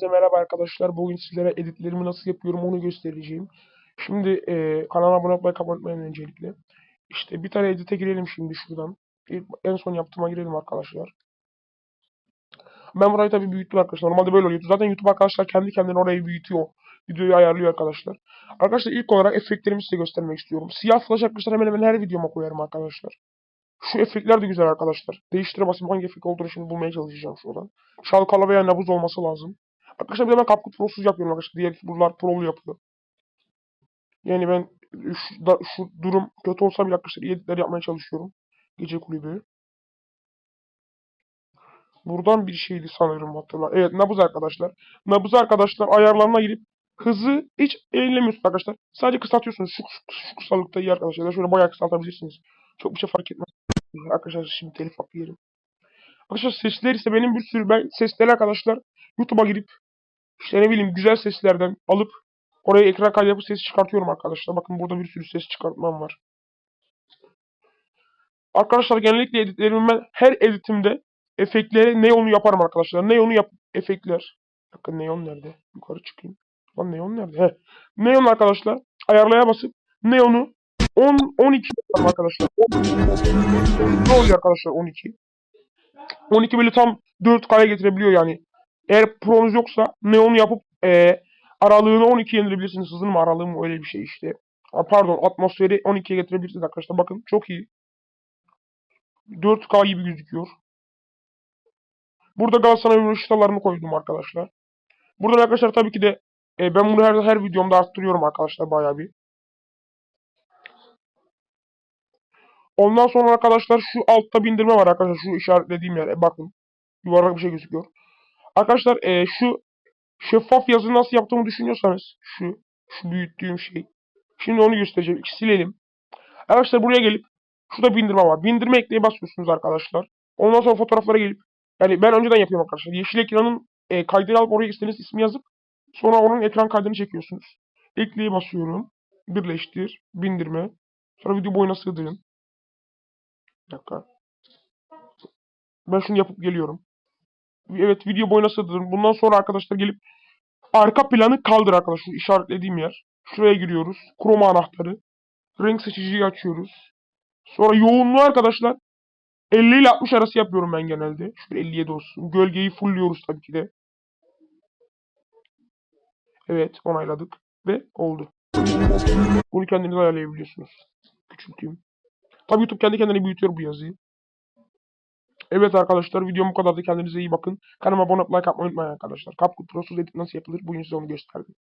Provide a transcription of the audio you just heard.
Herkese merhaba arkadaşlar. Bugün sizlere editlerimi nasıl yapıyorum onu göstereceğim. Şimdi e, kanala abone olmayı kapatmayın öncelikle. İşte bir tane edite girelim şimdi şuradan. İlk, en son yaptığıma girelim arkadaşlar. Ben burayı tabii büyüttüm arkadaşlar. Normalde böyle oluyor. Zaten YouTube arkadaşlar kendi kendine orayı büyütüyor. Videoyu ayarlıyor arkadaşlar. Arkadaşlar ilk olarak efektlerimi size göstermek istiyorum. Siyah flash arkadaşlar hemen hemen her videoma koyarım arkadaşlar. Şu efektler de güzel arkadaşlar. Değiştire basayım hangi efekt olduğunu şimdi bulmaya çalışacağım şuradan. Şalkala veya nabız olması lazım. Arkadaşlar bir de ben CapCut Pro'suz yapıyorum arkadaşlar. Diğer buralar Pro'lu yapıyor. Yani ben şu, da, şu durum kötü olsa bile arkadaşlar iyi editler yapmaya çalışıyorum. Gece kulübü. Buradan bir şeydi sanırım hatırla. Evet nabız arkadaşlar. Nabız arkadaşlar ayarlarına girip hızı hiç ellemiyorsunuz arkadaşlar. Sadece kısaltıyorsunuz. Şu, şu, şu kısalıkta iyi arkadaşlar. Şöyle bayağı kısaltabilirsiniz. Çok bir şey fark etmez. Arkadaşlar şimdi telif hakkı. Arkadaşlar sesler ise benim bir sürü ben sesleri arkadaşlar YouTube'a girip işte ne bileyim güzel seslerden alıp oraya ekran kaydı yapıp ses çıkartıyorum arkadaşlar. Bakın burada bir sürü ses çıkartmam var. Arkadaşlar genellikle editlerimi ben her editimde efektleri neon'u yaparım arkadaşlar. Neon'u yap efektler. Bakın neon nerede? Yukarı çıkayım. Lan neon nerede? He. Neon arkadaşlar ayarlaya basıp neon'u 10 12 yaparım arkadaşlar. Ne oluyor arkadaşlar 12? 12 böyle tam 4K'ya getirebiliyor yani. Eğer Pro'nuz yoksa Neon yapıp e, aralığını 12'ye indirebilirsiniz. Hızını mı aralığı mı öyle bir şey işte. Ha, pardon atmosferi 12'ye getirebilirsiniz arkadaşlar. Bakın çok iyi. 4K gibi gözüküyor. Burada Galatasaray ışıtalarını koydum arkadaşlar. Burada arkadaşlar tabii ki de e, ben bunu her, her videomda arttırıyorum arkadaşlar bayağı bir. Ondan sonra arkadaşlar şu altta bindirme var arkadaşlar. Şu işaretlediğim yere bakın. Yuvarlak bir şey gözüküyor. Arkadaşlar e, şu şeffaf yazı nasıl yaptığımı düşünüyorsanız şu şu büyüttüğüm şey. Şimdi onu göstereceğim. Silelim. Arkadaşlar buraya gelip şurada bindirme var. Bindirme ekleye basıyorsunuz arkadaşlar. Ondan sonra fotoğraflara gelip yani ben önceden yapıyorum arkadaşlar. Yeşil ekranın e, kaydını alıp oraya istediğiniz ismi yazıp sonra onun ekran kaydını çekiyorsunuz. Ekleye basıyorum. Birleştir. Bindirme. Sonra video boyuna sığdırın. Bir dakika. Ben şunu yapıp geliyorum. Evet video boyuna sığdırın. Bundan sonra arkadaşlar gelip arka planı kaldır arkadaşlar. Şu işaretlediğim yer. Şuraya giriyoruz. Chroma anahtarı. Renk seçiciyi açıyoruz. Sonra yoğunluğu arkadaşlar 50 ile 60 arası yapıyorum ben genelde. Şöyle 57 olsun. Gölgeyi fullliyoruz tabii ki de. Evet onayladık. Ve oldu. Bunu kendiniz ayarlayabiliyorsunuz. Küçülteyim. Tabii YouTube kendi kendine büyütüyor bu yazıyı. Evet arkadaşlar videom bu kadardı. Kendinize iyi bakın. Kanalıma abone olup like atmayı unutmayın arkadaşlar. CapCut Pro'suz edit nasıl yapılır? Bugün size onu gösterdim.